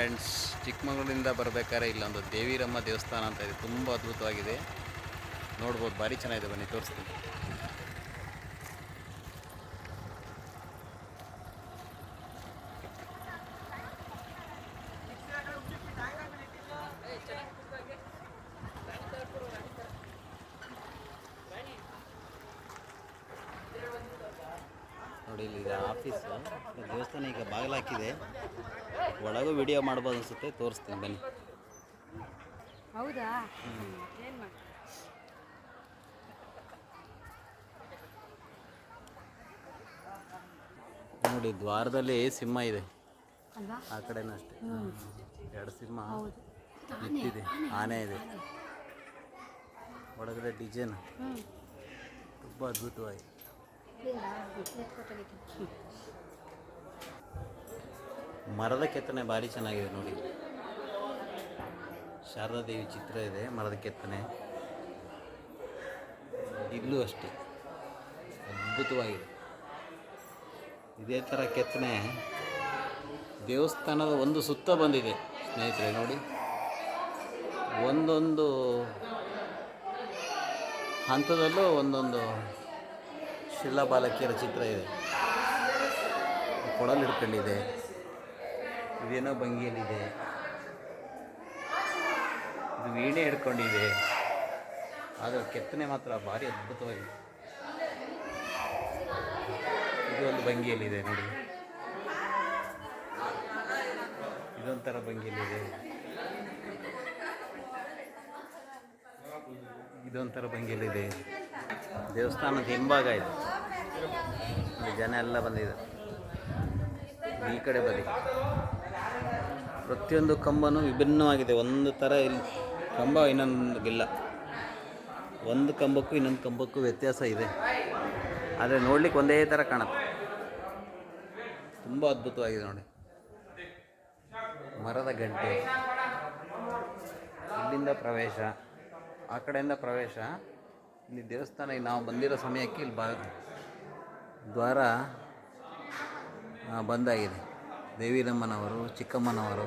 Friends, ಚಿಕ್ಕಮಗಳೂರಿಂದ ಬರಬೇಕಾದ್ರೆ ಇಲ್ಲೊಂದು ದೇವಿರಮ್ಮ ದೇವಸ್ಥಾನ ಅಂತ ಇದೆ. ತುಂಬ ಅದ್ಭುತವಾಗಿದೆ. ನೋಡ್ಬೋದು, ಭಾರಿ ಚೆನ್ನಾಗಿದೆ, ಬನ್ನಿ ತೋರಿಸ್ತೀನಿ. ನೋಡಿ ಇಲ್ಲಿ ಇದೆ ಆಫೀಸ್. ದೇವಸ್ಥಾನ ಈಗ ಬಾಗಿಲಾಕಿದೆ. ಒಳಗೂ ವಿಡಿಯೋ ಮಾಡ್ಬೋದು ಅನಿಸುತ್ತೆ. ತೋರಿಸ್ತೀನಿ ಬನ್ನಿ. ಹೌದಾ? ನೋಡಿ ದ್ವಾರದಲ್ಲಿ ಸಿಂಹ ಇದೆ. ಆ ಕಡೆನೂ ಅಷ್ಟೇ. ಎರಡು ಸಿಂಹ ನಿಂತಿದೆ ಆನೆ ಇದೆ. ಒಳಗಡೆ ಡಿಸೈನ್. ತುಂಬ ಅದ್ಭುತವಾಗಿ. ಮರದ ಕೆತ್ತನೆ ಭಾರಿ ಚೆನ್ನಾಗಿದೆ ನೋಡಿ. ಶಾರದಾ ದೇವಿ ಚಿತ್ರ ಇದೆ, ಮರದ ಕೆತ್ತನೆ. ಇಲ್ಲೂ ಅಷ್ಟೇ. ಅದ್ಭುತವಾಗಿದೆ. ಇದೇ ಥರ ಕೆತ್ತನೆ. ದೇವಸ್ಥಾನದ ಒಂದು ಸುತ್ತ ಬಂದಿದೆ, ಸ್ನೇಹಿತರೆ, ನೋಡಿ. ಒಂದೊಂದು ಹಂತದಲ್ಲೂ ಒಂದೊಂದು ಶಿಲಾಬಾಲಕಿಯರ ಚಿತ್ರ ಇದೆ. ಕೊಡಲು ಹಿಡ್ಕೊಂಡಿದೆ. ಇದೇನೋ ಭಂಗಿಯಲ್ಲಿದೆ. ಇದು ವೀಣೆ ಹಿಡ್ಕೊಂಡಿದೆ. ಆದರೆ ಕೆತ್ತನೆ ಮಾತ್ರ ಭಾರಿ ಅದ್ಭುತವಾಗಿದೆ ಇದು ಒಂದು ಭಂಗಿಯಲ್ಲಿದೆ ನೋಡಿ. ಇದೊಂಥರ ಭಂಗಿಯಲ್ಲಿದೆ. ಇದೊಂಥರ ಭಂಗಿಯಲ್ಲಿದೆ. ದೇವಸ್ಥಾನದ ಹಿಂಭಾಗ ಇದೆ. ಜನ ಎಲ್ಲ ಬಂದಿದ್ದಾರೆ. ಈ ಕಡೆ ಬದಿ ಪ್ರತಿಯೊಂದು ಕಂಬನೂ ವಿಭಿನ್ನವಾಗಿದೆ. ಒಂದು ಥರ ಇಲ್ಲಿ ಕಂಬ ಇನ್ನೊಂದಿಲ್ಲ ಒಂದು ಕಂಬಕ್ಕೂ, ಇನ್ನೊಂದು ಕಂಬಕ್ಕೂ ವ್ಯತ್ಯಾಸ ಇದೆ. ಆದರೆ ನೋಡ್ಲಿಕ್ಕೆ ಒಂದೇ ಥರ ಕಾಣುತ್ತೆ. ತುಂಬ ಅದ್ಭುತವಾಗಿದೆ ನೋಡಿ. ಮರದ ಗಂಟೆ. ಇಲ್ಲಿಂದ ಪ್ರವೇಶ, ಆ ಕಡೆಯಿಂದ ಪ್ರವೇಶ. ಇಲ್ಲಿ ದೇವಸ್ಥಾನ ನಾವು ಬಂದಿರೋ ಸಮಯಕ್ಕೆ ಇಲ್ಲಿ ಬಾ ದ್ವಾರ ಬಂದಾಗಿದೆ. ದೇವಿರಮ್ಮನವರು, ಚಿಕ್ಕಮ್ಮನವರು.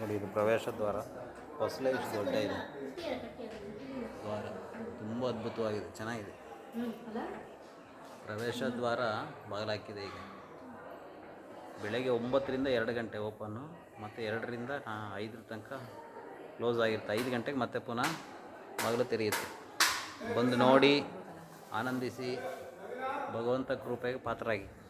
ನೋಡಿ, ಇದು ಪ್ರವೇಶ ದ್ವಾರ. ಹೊಸಲೇ ಇಷ್ಟು ದೊಡ್ಡ ಇದೆ. ದ್ವಾರ. ತುಂಬ ಅದ್ಭುತವಾಗಿದೆ. ಚೆನ್ನಾಗಿದೆ. ಪ್ರವೇಶ ದ್ವಾರ ಬಾಗಿಲಾಕಿದೆ ಈಗ. ಬೆಳಗ್ಗೆ ಒಂಬತ್ತರಿಂದ ಎರಡು ಗಂಟೆ ಓಪನ್ನು. ಮತ್ತು ಎರಡರಿಂದ ಐದರ ತನಕ ಕ್ಲೋಸ್ ಆಗಿರುತ್ತೆ. ಐದು ಗಂಟೆಗೆ ಮತ್ತೆ ಪುನಃ ಬಾಗಿಲು ತೆರೆಯುತ್ತೆ. ಬಂದು ನೋಡಿ ಆನಂದಿಸಿ ಭಗವಂತ ಕೃಪೆಗೆ ಪಾತ್ರರಾಗಿ.